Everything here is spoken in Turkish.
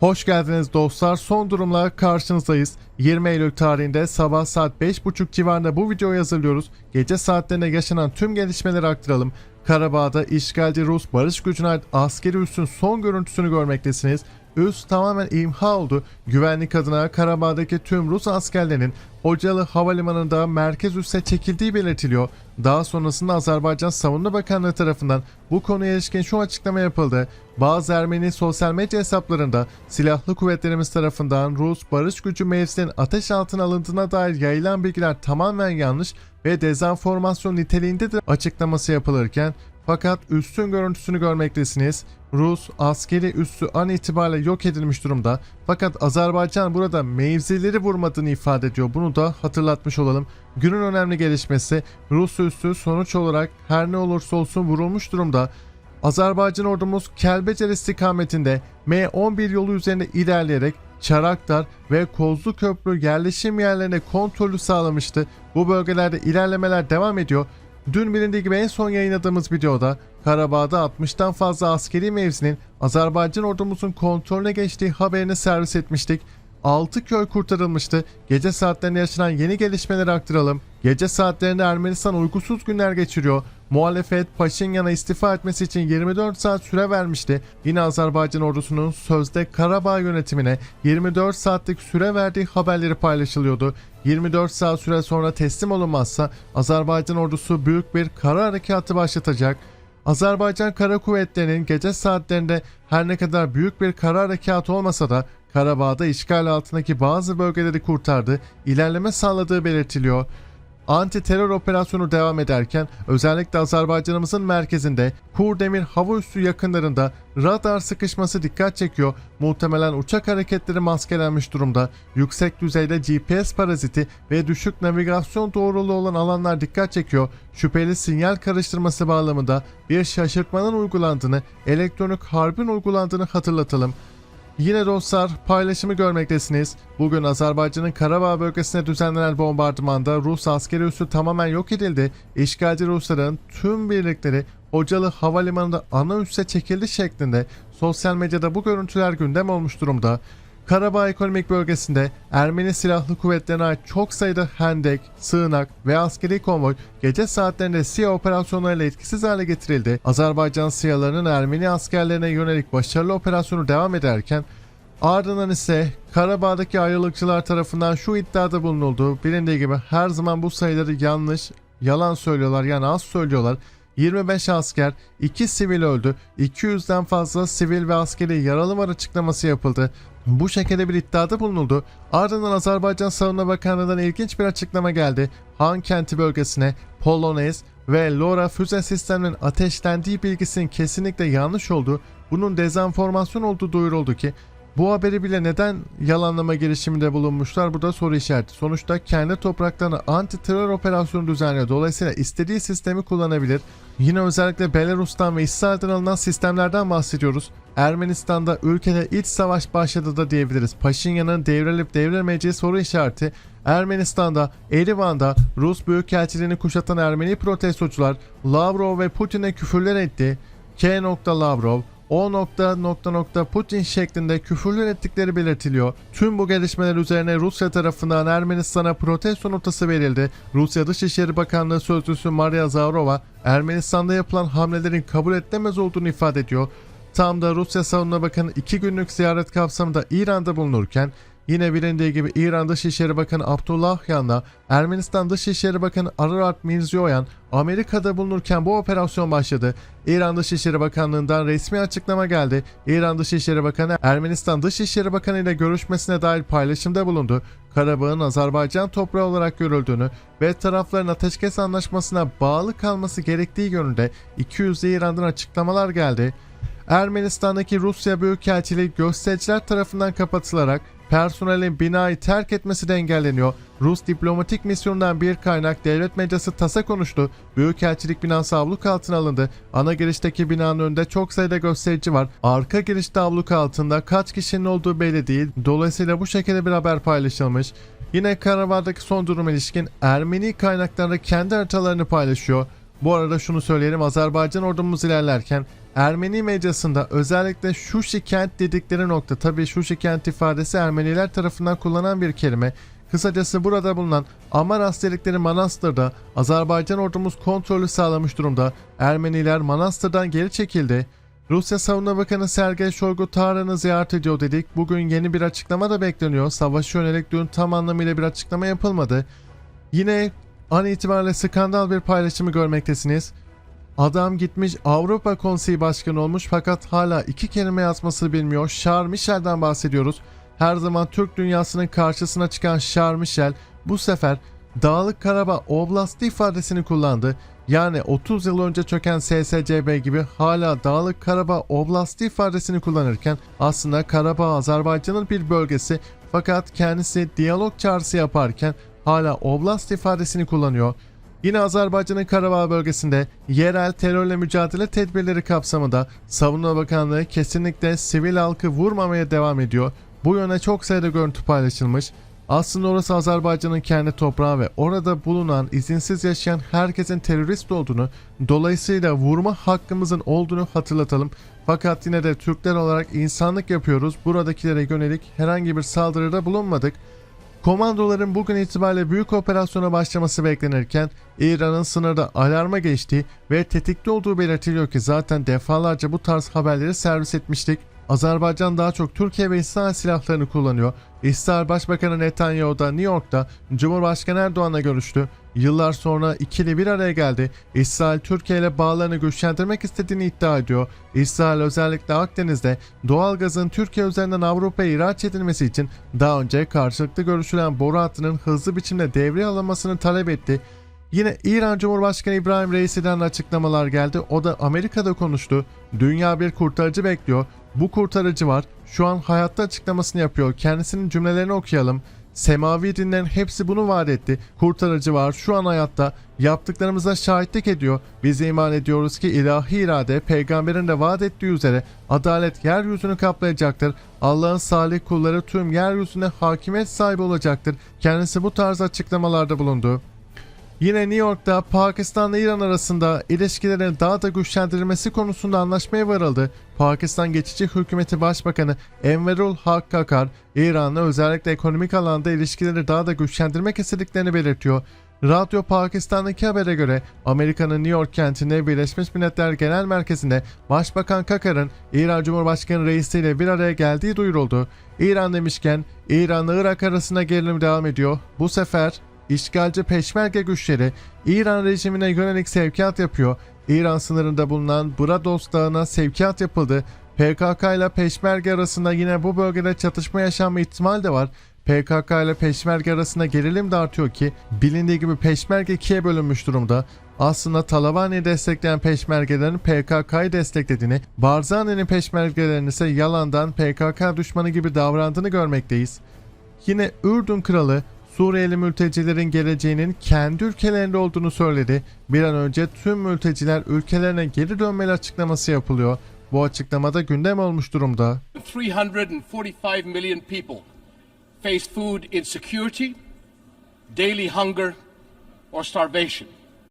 Hoş geldiniz dostlar. Son durumla karşınızdayız. 20 Eylül tarihinde sabah saat 5.30 civarında bu videoyu hazırlıyoruz. Gece saatlerinde yaşanan tüm gelişmeleri aktaralım. Karabağ'da işgalci Rus barış gücüne ait askeri üssün son görüntüsünü görmektesiniz. Üs tamamen imha oldu. Güvenlik adına Karabağ'daki tüm Rus askerlerinin Hocalı Havalimanı'nda merkez üsse çekildiği belirtiliyor. Daha sonrasında Azerbaycan Savunma Bakanlığı tarafından bu konuya ilişkin şu açıklama yapıldı. Bazı Ermeni sosyal medya hesaplarında silahlı kuvvetlerimiz tarafından Rus barış gücü mevzisinin ateş altına alındığına dair yayılan bilgiler tamamen yanlış ve dezenformasyon niteliğindedir açıklaması yapılırken fakat üssün görüntüsünü görmektesiniz. Rus askeri üssü an itibariyle yok edilmiş durumda. Fakat Azerbaycan burada mevzileri vurmadığını ifade ediyor. Bunu da hatırlatmış olalım. Günün önemli gelişmesi Rus üssü sonuç olarak her ne olursa olsun vurulmuş durumda. Azerbaycan ordumuz Kelbecer istikametinde M11 yolu üzerinde ilerleyerek Çarakdar ve Kozlu Köprü yerleşim yerlerine kontrolü sağlamıştı. Bu bölgelerde ilerlemeler devam ediyor. Dün bilindiği gibi en son yayınladığımız videoda Karabağ'da 60'tan fazla askeri mevzinin Azerbaycan ordumuzun kontrolüne geçtiği haberini servis etmiştik. 6 köy kurtarılmıştı. Gece saatlerinde yaşanan yeni gelişmeleri aktaralım. Gece saatlerinde Ermenistan uykusuz günler geçiriyor. Muhalefet Paşinyan'a istifa etmesi için 24 saat süre vermişti. Yine Azerbaycan ordusunun sözde Karabağ yönetimine 24 saatlik süre verdiği haberleri paylaşılıyordu. 24 saat süre sonra teslim olunmazsa Azerbaycan ordusu büyük bir kara harekatı başlatacak. Azerbaycan Kara Kuvvetleri'nin gece saatlerinde her ne kadar büyük bir kara harekatı olmasa da Karabağ'da işgal altındaki bazı bölgeleri kurtardı, ilerleme sağladığı belirtiliyor. Anti terör operasyonu devam ederken özellikle Azerbaycanımızın merkezinde Kurdemir hava üssü yakınlarında radar sıkışması dikkat çekiyor. Muhtemelen uçak hareketleri maskelenmiş durumda. Yüksek düzeyde GPS paraziti ve düşük navigasyon doğruluğu olan alanlar dikkat çekiyor. Şüpheli sinyal karıştırması bağlamında bir şaşırtmanın uygulandığını, elektronik harbin uygulandığını hatırlatalım. Yine dostlar paylaşımı görmektesiniz. Bugün Azerbaycan'ın Karabağ bölgesine düzenlenen bombardımanda Rus askeri üssü tamamen yok edildi. İşgalci Rusların tüm birlikleri Hocalı Havalimanı'nda ana üsse çekildi şeklinde sosyal medyada bu görüntüler gündem olmuş durumda. Karabağ ekonomik bölgesinde Ermeni silahlı kuvvetlerine ait çok sayıda hendek, sığınak ve askeri konvoy gece saatlerinde SİHA operasyonlarıyla etkisiz hale getirildi. Azerbaycan SİHA'larının Ermeni askerlerine yönelik başarılı operasyonu devam ederken Ardından ise Karabağ'daki ayrılıkçılar tarafından şu iddiada bulunuldu. Bilindiği gibi her zaman bu sayıları yanlış, yalan söylüyorlar yani az söylüyorlar. 25 asker, 2 sivil öldü, 200'den fazla sivil ve askeri yaralı var açıklaması yapıldı. Bu şekilde bir iddiada bulunuldu. Ardından Azerbaycan Savunma Bakanlığı'ndan ilginç bir açıklama geldi. Han kenti bölgesine Polonez ve Lora füze sisteminin ateşlendiği bilgisinin kesinlikle yanlış olduğu, bunun dezenformasyon olduğu duyuruldu ki bu haberi bile neden yalanlama girişiminde bulunmuşlar? Bu da soru işareti. Sonuçta kendi topraklarına anti terör operasyonu düzenliyor. Dolayısıyla istediği sistemi kullanabilir. Yine özellikle Belarus'tan ve İsrail'den alınan sistemlerden bahsediyoruz. Ermenistan'da ülkede iç savaş başladı da diyebiliriz. Paşinyan'ın devrilip devrilmeyeceği soru işareti. Ermenistan'da, Erivan'da Rus Büyükelçiliğini kuşatan Ermeni protestocular Lavrov ve Putin'e küfürler etti. K. Lavrov, o nokta nokta nokta Putin şeklinde küfürler ettikleri belirtiliyor. Tüm bu gelişmeler üzerine Rusya tarafından Ermenistan'a protesto notası verildi. Rusya Dışişleri Bakanlığı Sözcüsü Maria Zaharova, Ermenistan'da yapılan hamlelerin kabul edilemez olduğunu ifade ediyor. Tam da Rusya Savunma Bakanı iki günlük ziyaret kapsamında İran'da bulunurken Yine bilindiği gibi İran Dışişleri Bakanı Abdullahyan'la Ermenistan Dışişleri Bakanı Ararat Mirziyoyan Amerika'da bulunurken bu operasyon başladı. İran Dışişleri Bakanlığı'ndan resmi açıklama geldi. İran Dışişleri Bakanı Ermenistan Dışişleri Bakanı ile görüşmesine dair paylaşımda bulundu. Karabağ'ın Azerbaycan toprağı olarak görüldüğünü ve tarafların ateşkes anlaşmasına bağlı kalması gerektiği yönünde 200 İran'dan açıklamalar geldi. Ermenistan'daki Rusya Büyükelçiliği göstericiler tarafından kapatılarak personelin binayı terk etmesi de engelleniyor. Rus diplomatik misyonundan bir kaynak devlet medyası tasa konuştu. Büyükelçilik binası abluk altına alındı. Ana girişteki binanın önünde çok sayıda gösterici var. Arka girişte abluk altında kaç kişinin olduğu belli değil. Dolayısıyla bu şekilde bir haber paylaşılmış. Yine Karabağ'daki son durum ilişkin Ermeni kaynakları kendi haritalarını paylaşıyor. Bu arada şunu söyleyelim Azerbaycan ordumuz ilerlerken Ermeni medyasında özellikle şu şikayet dedikleri nokta tabii şu şikayet ifadesi Ermeniler tarafından kullanılan bir kelime. Kısacası burada bulunan Amaras dedikleri Manastır'da Azerbaycan ordumuz kontrolü sağlamış durumda. Ermeniler Manastır'dan geri çekildi. Rusya Savunma Bakanı Sergey Shoigu Tahran'ı ziyaret ediyor dedik. Bugün yeni bir açıklama da bekleniyor. Savaşa yönelik dün tam anlamıyla bir açıklama yapılmadı. Yine an itibariyle skandal bir paylaşımı görmektesiniz. Adam gitmiş Avrupa Konseyi Başkanı olmuş fakat hala iki kelime yazmasını bilmiyor. Charles Michel'den bahsediyoruz. Her zaman Türk dünyasının karşısına çıkan Charles Michel bu sefer Dağlık Karabağ Oblastı ifadesini kullandı. Yani 30 yıl önce çöken SSCB gibi hala Dağlık Karabağ Oblastı ifadesini kullanırken aslında Karabağ Azerbaycan'ın bir bölgesi fakat kendisi diyalog çağrısı yaparken hala Oblast ifadesini kullanıyor. Yine Azerbaycan'ın Karabağ bölgesinde yerel terörle mücadele tedbirleri kapsamında Savunma Bakanlığı kesinlikle sivil halkı vurmamaya devam ediyor. Bu yöne çok sayıda görüntü paylaşılmış. Aslında orası Azerbaycan'ın kendi toprağı ve orada bulunan izinsiz yaşayan herkesin terörist olduğunu, dolayısıyla vurma hakkımızın olduğunu hatırlatalım. Fakat yine de Türkler olarak insanlık yapıyoruz. Buradakilere yönelik herhangi bir saldırıda bulunmadık. Komandoların bugün itibariyle büyük operasyona başlaması beklenirken İran'ın sınırda alarma geçtiği ve tetikte olduğu belirtiliyor ki zaten defalarca bu tarz haberleri servis etmiştik. Azerbaycan daha çok Türkiye ve İsrail silahlarını kullanıyor. İsrail Başbakanı Netanyahu da New York'ta Cumhurbaşkanı Erdoğan'la görüştü. Yıllar sonra ikili bir araya geldi. İsrail Türkiye ile bağlarını güçlendirmek istediğini iddia ediyor. İsrail özellikle Akdeniz'de doğal gazın Türkiye üzerinden Avrupa'ya ihraç edilmesi için daha önce karşılıklı görüşülen boru hattının hızlı biçimde devreye alınmasını talep etti. Yine İran Cumhurbaşkanı İbrahim Reisi'den açıklamalar geldi. O da Amerika'da konuştu. Dünya bir kurtarıcı bekliyor. Bu kurtarıcı var. Şu an hayatta açıklamasını yapıyor. Kendisinin cümlelerini okuyalım. Semavi dinlerin hepsi bunu vaat etti. Kurtarıcı var şu an hayatta. Yaptıklarımıza şahitlik ediyor. Biz iman ediyoruz ki ilahi irade peygamberin de vaat ettiği üzere adalet yeryüzünü kaplayacaktır. Allah'ın salih kulları tüm yeryüzüne hakimiyet sahibi olacaktır. Kendisi bu tarz açıklamalarda bulundu. Yine New York'ta Pakistan ile İran arasında ilişkilerin daha da güçlendirilmesi konusunda anlaşmaya varıldı. Pakistan Geçici Hükümeti Başbakanı Enverul Haq Kakar, İran'la özellikle ekonomik alanda ilişkileri daha da güçlendirmek istediklerini belirtiyor. Radyo Pakistan'daki habere göre Amerika'nın New York kentinde Birleşmiş Milletler Genel Merkezi'nde Başbakan Kakar'ın İran Cumhurbaşkanı Reisi ile bir araya geldiği duyuruldu. İran demişken İran'la Irak arasında gerilim devam ediyor. Bu sefer işgalci peşmerge güçleri İran rejimine yönelik sevkiyat yapıyor. İran sınırında bulunan Brados Dağı'na sevkiyat yapıldı. PKK ile peşmerge arasında yine bu bölgede çatışma yaşanma ihtimali de var. PKK ile peşmerge arasında gerilim de artıyor ki bilindiği gibi peşmerge ikiye bölünmüş durumda. Aslında Talabani'yi destekleyen peşmergelerin PKK'yı desteklediğini, Barzani'nin peşmergelerinin ise yalandan PKK düşmanı gibi davrandığını görmekteyiz. Yine Ürdün kralı Suriyeli mültecilerin geleceğinin kendi ülkelerinde olduğunu söyledi. Bir an önce tüm mülteciler ülkelerine geri dönmeli açıklaması yapılıyor. Bu açıklamada gündem olmuş durumda. 345 million people face food insecurity, daily hunger, or starvation.